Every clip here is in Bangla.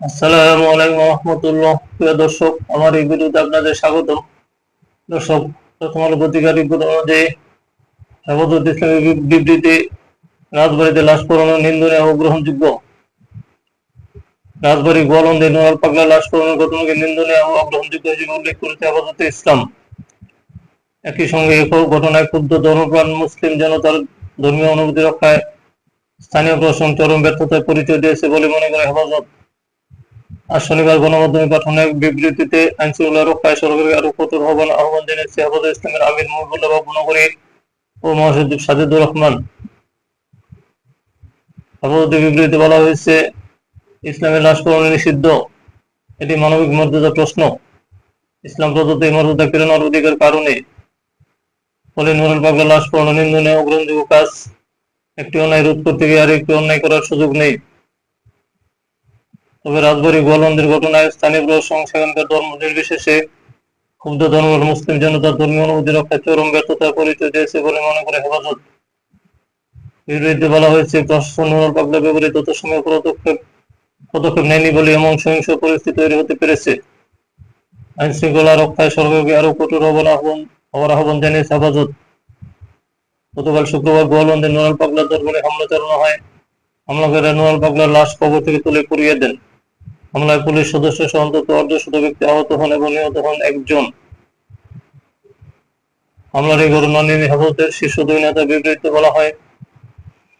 আসসালামু আলাইকুম রহমতুল্লাহ। প্রিয় দর্শক, আমার এই ভিডিওতে আপনাদের স্বাগত দর্শক প্রথম আলো পত্রিকার রিপোর্ট অনুযায়ী হেফাজত ইসলামী বি- বিবৃতি রাজবাড়িতে লাশ পড়ানো নিন্দনীয় রাজবাড়ি গোয়ালন্দে নোয়াল পাগলা লাশ পড়ানোর ঘটনাকে নিন্দনীয় অগ্রহণযোগ্য হিসেবে উল্লেখ করেছে হেফাজতে ইসলাম। একই সঙ্গে ঘটনায় ক্ষুব্ধ ধর্মপ্রাণ মুসলিম জনতার ধর্মীয় অনুভূতি রক্ষায় স্থানীয় প্রশাসন চরম ব্যর্থতায় পরিচয় দিয়েছে বলে মনে করে হেফাজত। আজ শনিবার গণমাধ্যমে পাঠানো বিবৃতিতে আইন শৃঙ্খলা রক্ষায় সরকারকে আরও কঠোর হবার আহ্বান জানিয়েছে হেফাজত ইসলামের আমির মহিবুল্লাহ বাবু নগরী ও মহাসচিব সাজিদুর রহমান। হেফাজতের বিবৃতিতে বলা হয়েছে, ইসলামের পড়ানো নিষিদ্ধ। এটি মানবিক মর্যাদা প্রশ্ন। ইসলাম প্রদত্ত এই মর্যাদা নেওয়ার অধিকার কারণে। ফলে নুরুল পাগলা লাশ পড়ানো নিন্দনীয় ও গ্রহণযোগ্য কাজ একটি অন্যায় রোধ করতে গিয়ে আর একটি অন্যায় করার সুযোগ নেই। তবে রাজবাড়ী গোয়ালন্দের ঘটনায় স্থানীয় প্রশাসন সেখানকার ধর্ম নির্বিশেষে ক্ষুব্ধ ধর্মের মুসলিম জনতার ধর্মীয় অনুভূতি রক্ষায় চরম ব্যর্থতার পরিচয় দিয়েছে বলে মনে করে হেফাজত। বিবৃতিতে বলা হয়েছে, প্রশাসন পাগলা ব্যাপারে তত সময় পদক্ষেপ পদক্ষেপ নেয়নি বলে এমন সহিংস পরিস্থিতি তৈরি হতে পেরেছে। আইন শৃঙ্খলা রক্ষায় সরকারকে আরও কঠোর হবার আহ্বান হওয়ার আহ্বান জানিয়েছে হেফাজত। গতকাল শুক্রবার গোয়ালন্দে নোয়াল পাগলার দরবারে হামলা চালানো হয়। হামলাকারীরা নোয়াল পাগলার লাশ কবর থেকে তুলে পুড়িয়ে দেন। হামলায় পুলিশ সদস্য সহ অন্তত অর্ধশত ব্যক্তি আহত হন এবং নিহত হন একজন। হামলার এই ঘটনা নিয়ে হেফাজতের শীর্ষ দুই নেতা বিবৃতিতে বলা হয়,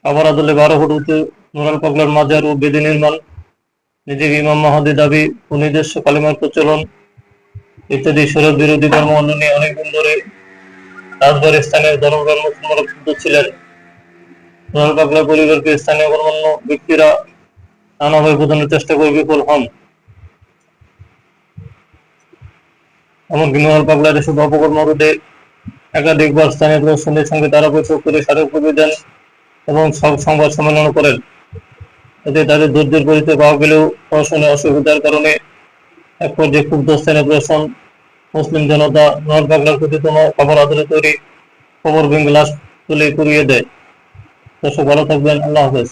আবার আদলে বারো ফুট উঁচু নোরাল পাগলার মাজার ও বেদি নির্মাণ নিজেকে ইমাম মাহাদি দাবি ও নিজস্ব কালিমার প্রচলন ইত্যাদি শরীর বিরোধী কর্মকাণ্ড নিয়ে অনেকদিন ধরে রাজবাড়ী স্থানীয় ধর্মপ্রাণ মুসলমানরা ছিলেন। নোরাল পাগলার পরিবারকে স্থানীয় গণ্যমান্য ব্যক্তিরা নানাভাবে বোঝানোর চেষ্টা করে বিফল হন। এমনকি নোয়াল পাগলার এসব অপকর্ম রোধে একাধিকবার স্থানীয় প্রশাসনের সঙ্গে তারা বৈঠক করে স্মারকলিপি দেন এবং সব সংবাদ সম্মেলন করেন। এতে তাদের ধৈর্যের পরিচয় পাওয়া গেলেও প্রশাসনের অসুবিধার কারণে এক পর্যায়ে ক্ষুব্ধ স্থানীয় প্রশাসন, মুসলিম জনতা, নোয়াল পাগলার ক্ষতিতম খবর আদরে তৈরি খবর ভেঙে লাশ তুলে কুড়িয়ে দেয়। দর্শক, ভালো থাকবেন, আল্লাহ হাফেজ।